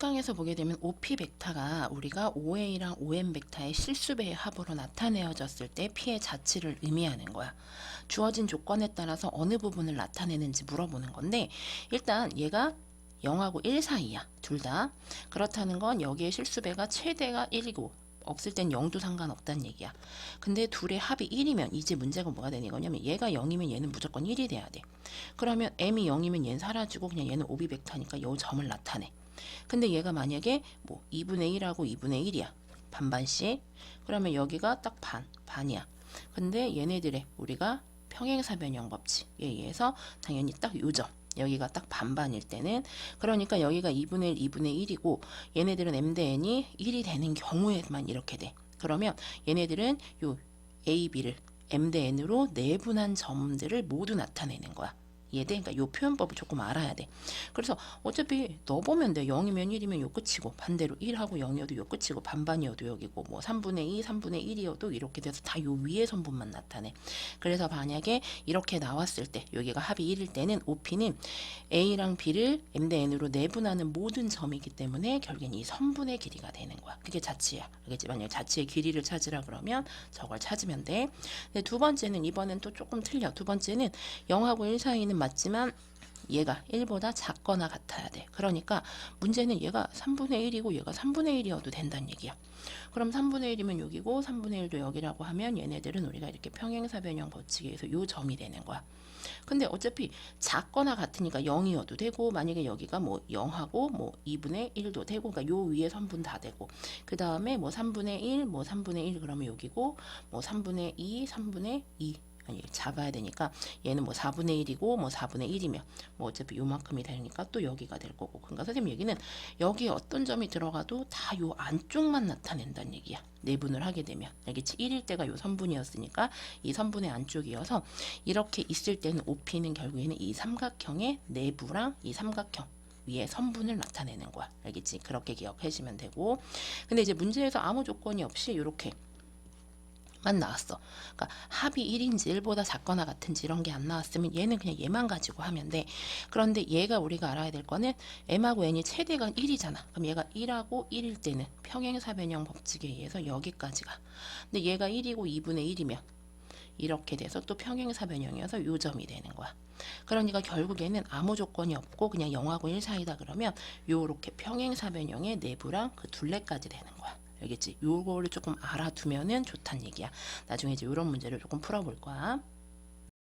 특강에서 보게 되면 OP 벡터가 우리가 OA랑 OM 벡터의 실수배의 합으로 나타내어졌을 때 P의 자치를 의미하는 거야. 주어진 조건에 따라서 어느 부분을 나타내는지 물어보는 건데 일단 얘가 0하고 1 사이야. 둘 다. 그렇다는 건 여기에 실수배가 최대가 1이고 없을 땐 0도 상관없다는 얘기야. 근데 둘의 합이 1이면 이제 문제가 뭐가 되는 거냐면 얘가 0이면 얘는 무조건 1이 돼야 돼. 그러면 m이 0이면 얘는 사라지고 그냥 얘는 오비 벡터니까 요 점을 나타내. 근데 얘가 만약에 뭐 2분의 1하고 2분의 1이야. 반반씩. 그러면 여기가 딱 반, 반이야. 근데 얘네들의 우리가 평행사변형 법칙에 의해서 당연히 딱 요점. 여기가 딱 반반일 때는 그러니까 여기가 2분의 1, 2분의 1이고 얘네들은 m 대 n이 1이 되는 경우에만 이렇게 돼. 그러면 얘네들은 요 a, b를 m 대 n으로 내분한 점들을 모두 나타내는 거야. 이해돼? 그러니까 요 표현법을 조금 알아야 돼. 그래서 어차피 넣어보면 돼. 0이면 1이면 요 끝이고 반대로 1하고 0이어도 요 끝이고 반반이어도 여기고 뭐 3분의 2, 3분의 1이어도 이렇게 돼서 다 요 위에 선분만 나타내. 그래서 만약에 이렇게 나왔을 때 여기가 합이 1일 때는 OP는 A랑 B를 M 대 N으로 내분하는 모든 점이기 때문에 결국엔 이 선분의 길이가 되는 거야. 그게 자치야. 알겠지? 만약에 자치의 길이를 찾으라 그러면 저걸 찾으면 돼. 근데 두 번째는 이번엔 또 조금 틀려. 두 번째는 0하고 1 사이는 맞지만 얘가 1보다 작거나 같아야 돼. 그러니까 문제는 얘가 3분의 1이고 얘가 3분의 1이어도 된다는 얘기야. 그럼 3분의 1이면 여기고 3분의 1도 여기라고 하면 얘네들은 우리가 이렇게 평행사변형 법칙에 의해서 요 점이 되는 거야. 근데 어차피 작거나 같으니까 0이어도 되고 만약에 여기가 뭐 0하고 뭐 2분의 1도 되고 그러니까 요 위에 선분 다 되고 그 다음에 뭐 3분의 1, 뭐 3분의 1 그러면 여기고 뭐 3분의 2, 3분의 2 아니 작아야 되니까 얘는 뭐 4분의 1이고 뭐 4분의 1이면 뭐 어차피 요만큼이 되니까 또 여기가 될 거고. 그러니까 선생님 얘기는 여기에 어떤 점이 들어가도 다 요 안쪽만 나타낸다는 얘기야. 내분을 하게 되면. 알겠지 1일 때가 요 선분이었으니까 이 선분의 안쪽이어서 이렇게 있을 때는 OP는 결국에는 이 삼각형의 내부랑 이 삼각형 위에 선분을 나타내는 거야. 알겠지? 그렇게 기억하시면 되고. 근데 이제 문제에서 아무 조건이 없이 이렇게 만 나왔어. 그러니까 합이 1인지 1보다 작거나 같은지 이런 게 안 나왔으면 얘는 그냥 얘만 가지고 하면 돼. 그런데 얘가 우리가 알아야 될 거는 m하고 n이 최대가 1이잖아. 그럼 얘가 1하고 1일 때는 평행사변형 법칙에 의해서 여기까지가. 근데 얘가 1이고 2분의 1이면 이렇게 돼서 또 평행사변형이어서 요 점이 되는 거야. 그러니까 결국에는 아무 조건이 없고 그냥 0하고 1 사이다 그러면 요렇게 평행사변형의 내부랑 그 둘레까지 되는 거야. 알겠지? 요거를 조금 알아두면은 좋단 얘기야. 나중에 이제 요런 문제를 조금 풀어볼 거야.